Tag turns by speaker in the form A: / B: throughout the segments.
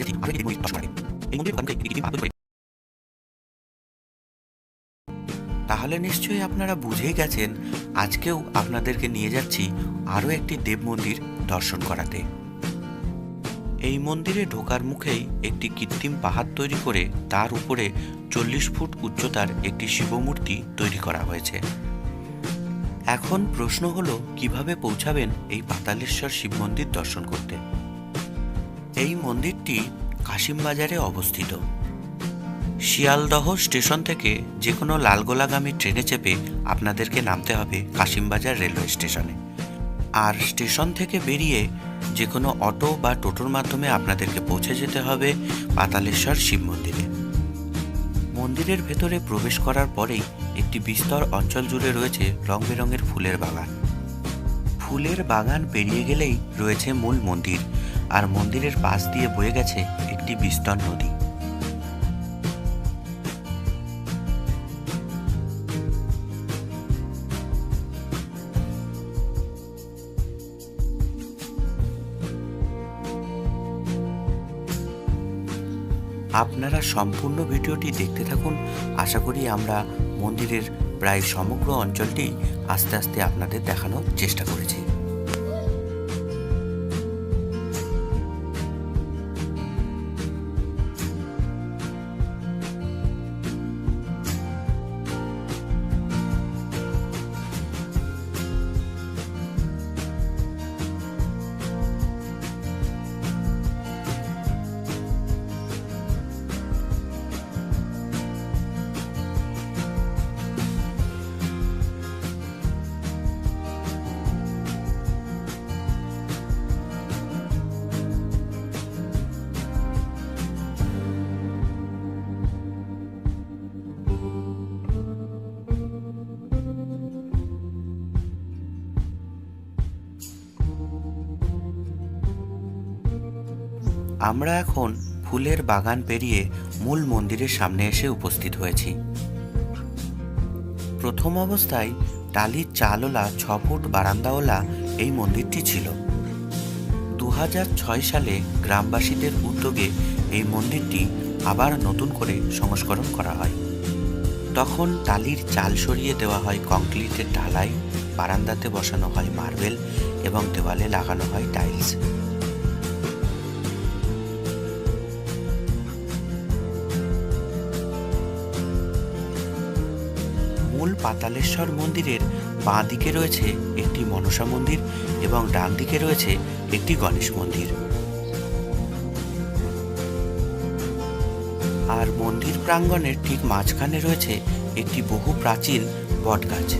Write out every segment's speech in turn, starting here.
A: আরও একটি মন্দির দর্শন করাতে। এই মন্দিরের দোকানকে একটি পাথর করে তাহলে নিশ্চয়ই আপনারা বুঝেই গেছেন, আজকেও আপনাদেরকে নিয়ে যাচ্ছি আরও একটি দেব মন্দির দর্শন করাতে। এই মন্দিরে ঢোকার মুখেই একটি কৃত্রিম পাহাড় তৈরি করে তার উপরে চল্লিশ ফুট উচ্চতার একটি শিবমূর্তি তৈরি করা হয়েছে। এখন প্রশ্ন হলো, কীভাবে পৌঁছাবেন এই পাতালেশ্বর শিব মন্দির দর্শন করতে? এই মন্দিরটি কাশিমবাজারে অবস্থিত। শিয়ালদহ স্টেশন থেকে যে কোনো লালগোলাগামী ট্রেনে চেপে আপনাদেরকে নামতে হবে কাশিমবাজার রেলওয়ে স্টেশনে। আর স্টেশন থেকে বেরিয়ে যে কোনো অটো বা টোটোর মাধ্যমে আপনাদেরকে পৌঁছে যেতে হবে পাতালেশ্বর শিব মন্দিরে। মন্দিরের ভেতরে প্রবেশ করার পরেই একটি বিস্তর অঞ্চল জুড়ে রয়েছে রং বেরঙের ফুলের বাগান। ফুলের বাগান পেরিয়ে গেলেই রয়েছে মূল মন্দির আর মন্দিরের পাশ দিয়ে বয়ে গেছে একটি বিস্তর নদী। আপনারা সম্পূর্ণ ভিডিওটি দেখতে থাকুন। আশা করি আমরা মন্দিরের প্রায় সমগ্র অঞ্চলটি আস্তে আস্তে আপনাদের দেখানোর চেষ্টা করেছি। আমরা এখন ফুলের বাগান পেরিয়ে মূল মন্দিরের সামনে এসে উপস্থিত হয়েছি। প্রথম অবস্থায় টালির চালওলা ছ ফুট বারান্দাওয়ালা এই মন্দিরটি ছিল। দু সালে গ্রামবাসীদের উদ্যোগে এই মন্দিরটি আবার নতুন করে সংস্করণ করা হয়। তখন টালির চাল সরিয়ে দেওয়া হয় কংক্রিটের ঢালাই, বারান্দাতে বসানো হয় মার্বেল এবং দেওয়ালে লাগানো হয় টাইলস। পাতালেশ্বর মন্দিরের বাঁ দিকে রয়েছে একটি মনসা মন্দির এবং ডান দিকে রয়েছে একটি গণেশ মন্দির। আর মন্দির প্রাঙ্গণের ঠিক মাঝখানে রয়েছে একটি বহু প্রাচীন বটগাছ।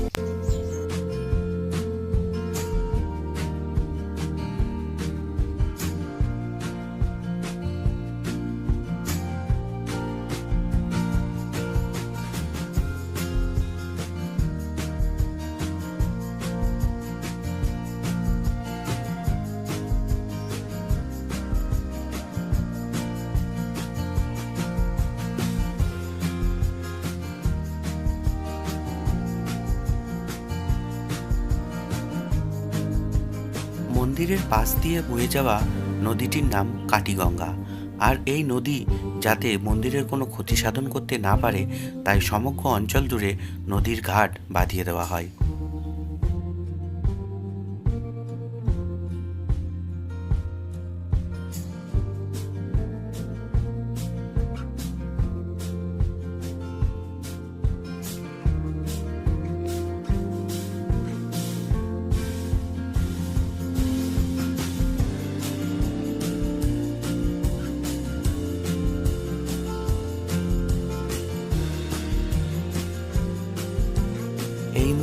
A: মন্দিরের পাশ দিয়ে বয়ে যাওয়া নদীটির নাম কাটিগঙ্গা। আর এই নদী যাতে মন্দিরের কোনো ক্ষতি সাধন করতে না পারে, তাই সমগ্র অঞ্চল জুড়ে নদীর ঘাট বাঁধিয়ে দেওয়া হয়।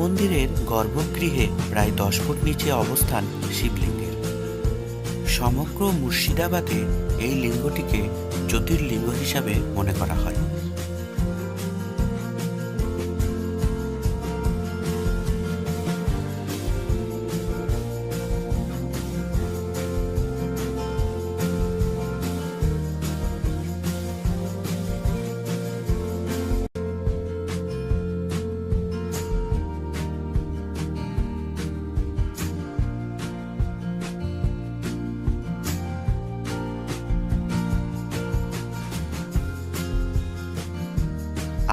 A: মন্দিরের গর্ভগৃহে প্রায় দশ ফুট নিচে অবস্থান শিবলিঙ্গের। সমগ্র মুর্শিদাবাদে এই লিঙ্গটিকে জ্যোতির্লিঙ্গ হিসাবে মনে করা হয়।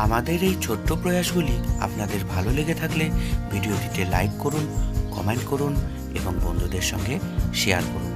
A: আমাদের এই ছোট্ট প্রয়াসগুলি আপনাদের ভালো লেগে থাকলে ভিডিওটিতে লাইক করুন কমেন্ট করুন এবং বন্ধুদের সঙ্গে শেয়ার করুন।